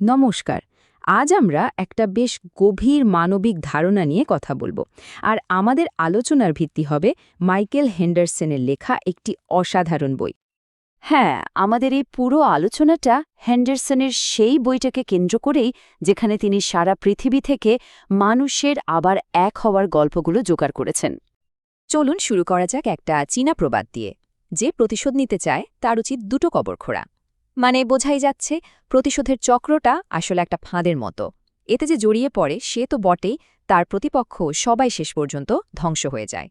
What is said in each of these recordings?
নমস্কার, আজ আমরা একটা বেশ গভীর মানবিক ধারণা নিয়ে কথা বলব। আর আমাদের আলোচনার ভিত্তি হবে মাইকেল হেন্ডারসনের লেখা একটি অসাধারণ বই। হ্যাঁ আমাদের এই পুরো আলোচনাটা হেন্ডারসনের সেই বইটাকে কেন্দ্র করেই যেখানে তিনি সারা পৃথিবী থেকে মানুষের আবার এক হওয়ার গল্পগুলো জোগাড় করেছেন। চলুন শুরু করা যাক একটা চীনা প্রবাদ দিয়ে। যে প্রতিশোধ নিতে চায়, তার উচিত দুটো কবর খোঁড়া মানে বোঝাই যাচ্ছে, প্রতিশোধের চক্রটা আসলে একটা ফাঁদের মতো। এতে যে জড়িয়ে পড়ে, সে তো বটেই, তার প্রতিপক্ষ সবাই শেষ পর্যন্ত ধ্বংস হয়ে যায়।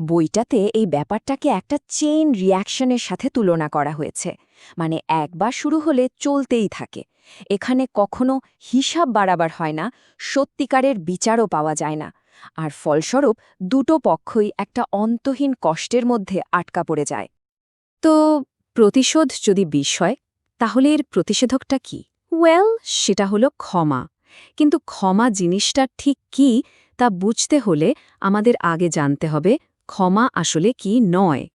বইটাতে এই ব্যাপারটাকে একটা চেইন রিয়াকশনের সাথে তুলনা করা হয়েছে। মানে একবার শুরু হলে চলতেই থাকে। এখানে কখনো হিসাব বাড়াবার হয় না, সত্যিকারের বিচারও পাওয়া যায় না। আর ফলস্বরূপ, দুটো পক্ষই একটা অন্তহীন কষ্টের মধ্যে আটকা পড়ে যায়। তো প্রতিশোধ যদি বিষয় তাহলে এর প্রতিষেধকটা কি? ওয়েল, সেটা হলো ক্ষমা। কিন্তু ক্ষমা জিনিসটা ঠিক কি, তা বুঝতে হলে আমাদের আগে জানতে হবে ক্ষমা আসলে কি নয়।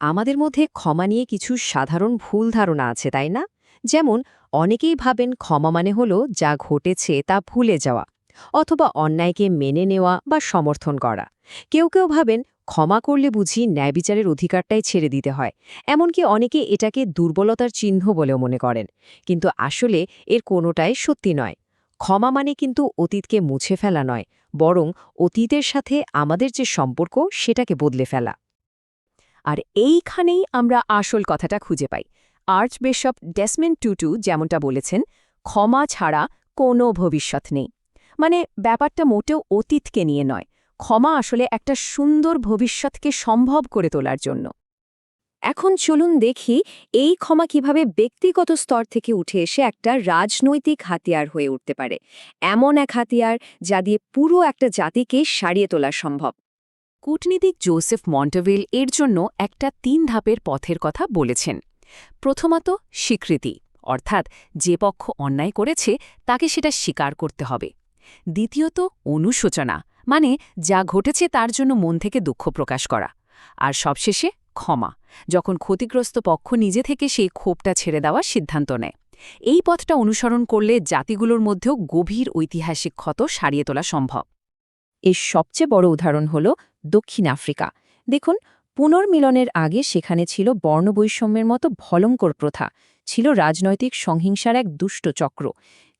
আমাদের মধ্যে ক্ষমা নিয়ে কিছু সাধারণ ভুল ধারণা আছে, তাই না? যেমন, অনেকেই ভাবেন ক্ষমা মানে হলো যা ঘটেছে তা ভুলে যাওয়া। অথবা অন্যায়কে মেনে নেওয়া বা সমর্থন করা। কেউ কেউ ভাবেন, ক্ষমা করলে বুঝি ন্যায়বিচারের অধিকারটাই ছেড়ে দিতে হয়। এমনকি অনেকে এটাকে দুর্বলতার চিহ্ন বলেও মনে করেন। কিন্তু আসলে এর কোনোটাই সত্যি নয়। ক্ষমা মানে কিন্তু অতীতকে মুছে ফেলা নয়, বরং অতীতের সাথে আমাদের যে সম্পর্ক, সেটাকে বদলে ফেলা। আর এইখানেই আমরা আসল কথাটা খুঁজে পাই। আর্চবিশপ ডেসমেন্ট টুটু যেমনটা বলেছেন, ক্ষমা ছাড়া কোনো ভবিষ্যৎ নেই। মানে ব্যাপারটা মোটেও অতীতকে নিয়ে নয়। ক্ষমা আসলে একটা সুন্দর ভবিষ্যৎকে সম্ভব করে তোলার জন্য। এখন চলুন দেখি এই ক্ষমা কীভাবে ব্যক্তিগত স্তর থেকে উঠে এসে একটা রাজনৈতিক হাতিয়ার হয়ে উঠতে পারে। এমন এক হাতিয়ার যা দিয়ে পুরো একটা জাতিকে সারিয়ে তোলা সম্ভব। কূটনীতিক জোসেফ মন্টেভিল এর জন্য একটা তিন ধাপের পথের কথা বলেছেন। প্রথমত, স্বীকৃতি। অর্থাৎ যে পক্ষ অন্যায় করেছে, তাকে সেটা স্বীকার করতে হবে। দ্বিতীয়ত, অনুশোচনা মানে যা ঘটেছে তার জন্য মন থেকে দুঃখ প্রকাশ করা। আর সবশেষে, ক্ষমা, যখন ক্ষতিগ্রস্ত পক্ষ নিজে থেকে সেই ক্ষোভটা ছেড়ে দেওয়ার সিদ্ধান্ত নেয়। এই পথটা অনুসরণ করলে জাতিগুলোর মধ্যেও গভীর ঐতিহাসিক ক্ষত সারিয়ে তোলা সম্ভব। এর সবচেয়ে বড় উদাহরণ হল দক্ষিণ আফ্রিকা। দেখুন, পুনর্মিলনের আগে সেখানে ছিল বর্ণবৈষম্যের মতো ভলঙ্কর প্রথা, ছিল রাজনৈতিক সংহিংসার এক দুষ্ট চক্র।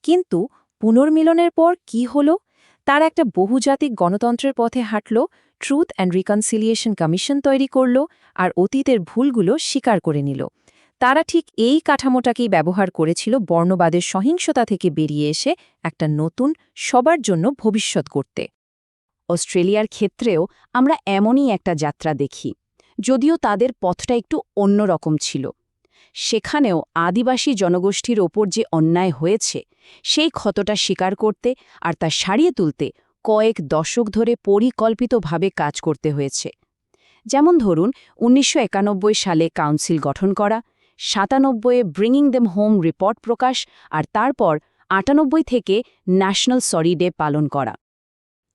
কিন্তু পুনর্মিলনের পর কি হল? তার একটা বহুজাতিক গণতন্ত্রের পথে হাঁটল ট্রুথ অ্যান্ড রিকনসিলিয়েশন কমিশন তৈরি করল আর অতীতের ভুলগুলো স্বীকার করে নিল। তারা ঠিক এই কাঠামোটাকেই ব্যবহার করেছিল বর্ণবাদের সহিংসতা থেকে বেরিয়ে এসে একটা নতুন, সবার জন্য ভবিষ্যৎ করতে। অস্ট্রেলিয়ার ক্ষেত্রেও আমরা এমনই একটা যাত্রা দেখি, যদিও তাদের পথটা একটু অন্যরকম ছিল। সেখানেও আদিবাসী জনগোষ্ঠীর ওপর যে অন্যায় হয়েছে, সেই ক্ষতটা স্বীকার করতে আর তা সারিয়ে তুলতে কয়েক দশক ধরে পরিকল্পিতভাবে কাজ করতে হয়েছে। যেমন ধরুন, উনিশশো একানব্বই সালে কাউন্সিল গঠন করা, সাতানব্বইয়ে ব্রিঙিং দেম হোম রিপোর্ট প্রকাশ, আর তারপর আটানব্বই থেকে ন্যাশনাল সরি ডে পালন করা।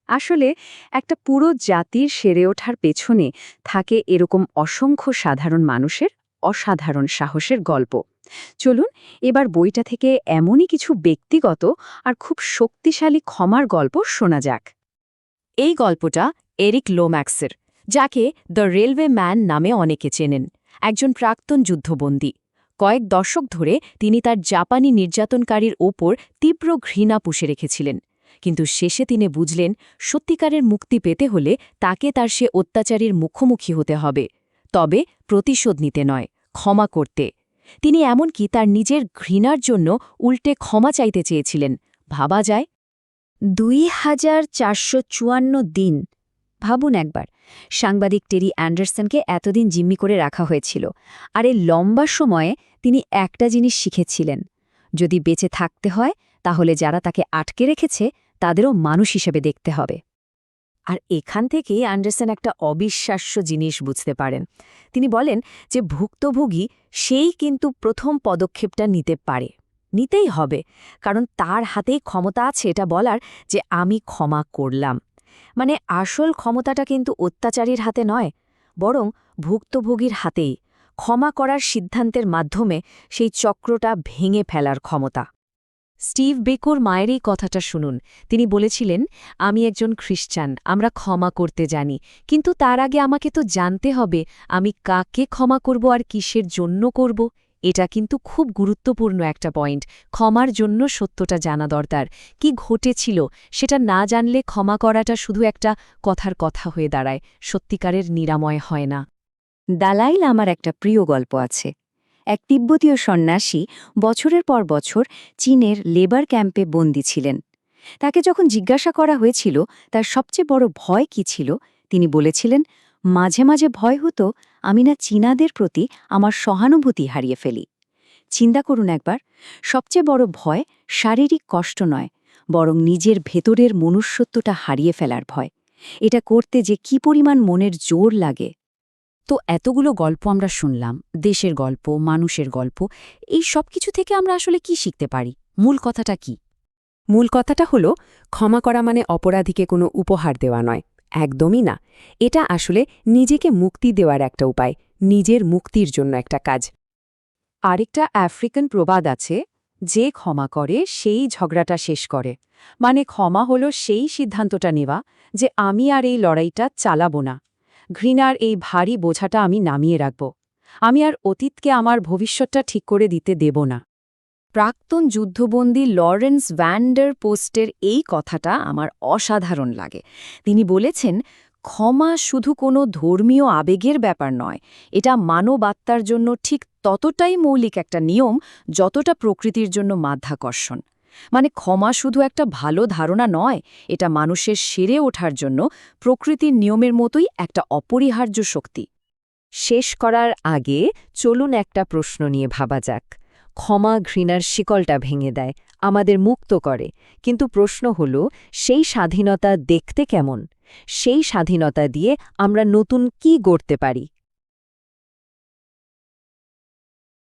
আসলে একটা পুরো জাতির সেরে ওঠার পেছনে থাকে এরকম অসংখ্য সাধারণ মানুষের অসাধারণ সাহসের গল্প। চলুন, এবার বইটা থেকে এমনই কিছু ব্যক্তিগত আর খুব শক্তিশালী ক্ষমার গল্প শোনা যাক। এই গল্পটা এরিক লোম্যাক্সের, যাকে দ্য রেলওয়ে ম্যান নামে অনেকে চেনেন, একজন প্রাক্তন যুদ্ধবন্দী। কয়েক দশক ধরে তিনি তার জাপানি নির্যাতনকারীর ওপর তীব্র ঘৃণা পুষে রেখেছিলেন। কিন্তু শেষে তিনি বুঝলেন, সত্যিকারের মুক্তি পেতে হলে তাকে তার সে অত্যাচারীর মুখোমুখি হতে হবে। তবে প্রতিশোধ নিতে নয়, ক্ষমা করতে। তিনি এমনকি তার নিজের ঘৃণার জন্য উল্টে ক্ষমা চাইতে চেয়েছিলেন। ভাবা যায়? দুই হাজার চারশো চুয়ান্ন দিন। ভাবুন একবার, সাংবাদিক টেরি অ্যান্ডারসনকে এতদিন জিম্মি করে রাখা হয়েছিল, আর এই লম্বা সময়ে তিনি একটা জিনিস শিখেছিলেন। যদি বেঁচে থাকতে হয়, তাহলে যারা তাকে আটকে রেখেছে, তাদেরও মানুষ হিসেবে দেখতে হবে। আর এখান থেকেই অ্যান্ডারসন একটা অবিশ্বাস্য জিনিস বুঝতে পারেন। তিনি বলেন যে ভুক্তভোগী সেই কিন্তু প্রথম পদক্ষেপটা নিতে পারে। নিতেই হবে, কারণ তার হাতেই ক্ষমতা আছে এটা বলার যে আমি ক্ষমা করলাম। মানে আসল ক্ষমতাটা কিন্তু অত্যাচারীর হাতে নয়, বরং ভুক্তভোগীর হাতেই। ক্ষমা করার সিদ্ধান্তের মাধ্যমে সেই চক্রটা ভেঙে ফেলার ক্ষমতা। স্টিভ বেকোর মায়ের এই কথাটা শুনুন। তিনি বলেছিলেন, আমি একজন খ্রিস্টান আমরা ক্ষমা করতে জানি, কিন্তু তার আগে আমাকে তো জানতে হবে, আমি কাকে ক্ষমা করব আর কিসের জন্য করব? এটা কিন্তু খুব গুরুত্বপূর্ণ একটা পয়েন্ট। ক্ষমার জন্য সত্যটা জানা দরকার। কি ঘটেছিল সেটা না জানলে ক্ষমা করাটা শুধু একটা কথার কথা হয়ে দাঁড়ায়। সত্যিকারের নিরাময় হয় না। দালাইল আমার একটা প্রিয় গল্প আছে। এক তিব্বতীয় সন্ন্যাসী বছরের পর বছর চীনের লেবার ক্যাম্পে বন্দী ছিলেন। তাকে যখন জিজ্ঞাসা করা হয়েছিল, তার সবচেয়ে বড় ভয় কি ছিল, তিনি বলেছিলেন, মাঝে মাঝে ভয় হতো, আমি না চীনাদের প্রতি আমার সহানুভূতি হারিয়ে ফেলি। চিন্তা করুন একবার, সবচেয়ে বড় ভয় শারীরিক কষ্ট নয়, বরং নিজের ভেতরের মনুষ্যত্বটা হারিয়ে ফেলার ভয়। এটা করতে যে কি পরিমাণ মনের জোর লাগে তো এতগুলো গল্প আমরা শুনলাম, দেশের গল্প, মানুষের গল্প, এই সব কিছু থেকে আমরা আসলে কি শিখতে পারি? মূল কথাটা কি? মূল কথাটা হলো, ক্ষমা করা মানে অপরাধীকে কোনো উপহার দেওয়া নয়, একদমই না। এটা আসলে নিজেকে মুক্তি দেওয়ার একটা উপায়, নিজের মুক্তির জন্য একটা কাজ। আরেকটা আফ্রিকান প্রবাদ আছে, যে ক্ষমা করে, সেই ঝগড়াটা শেষ করে। মানে ক্ষমা হলো সেই সিদ্ধান্তটা নেওয়া, যে আমি আর এই লড়াইটা চালাবো না। ঘৃণার এই ভারী বোঝাটা আমি নামিয়ে রাখব। আমি আর অতীতকে আমার ভবিষ্যৎটা ঠিক করে দিতে দেব না। প্রাক্তন যুদ্ধবন্দী লরেন্স ভ্যান্ডার পোস্টের এই কথাটা আমার অসাধারণ লাগে। তিনি বলেছেন, ক্ষমা শুধু কোনো ধর্মীয় আবেগের ব্যাপার নয়। এটা মানবাত্মার জন্য ঠিক ততটাই মৌলিক একটা নিয়ম যতটা প্রকৃতির জন্য মাধ্যাকর্ষণ। মানে ক্ষমা শুধু একটা ভালো ধারণা নয়, এটা মানুষের সেরে ওঠার জন্য প্রকৃতির নিয়মের মতোই একটা অপরিহার্য শক্তি। শেষ করার আগে চলুন একটা প্রশ্ন নিয়ে ভাবা যাক। ক্ষমা ঘৃণার শিকলটা ভেঙে দেয়, আমাদের মুক্ত করে। কিন্তু প্রশ্ন হল, সেই স্বাধীনতা দেখতে কেমন? সেই স্বাধীনতা দিয়ে আমরা নতুন কি গড়তে পারি?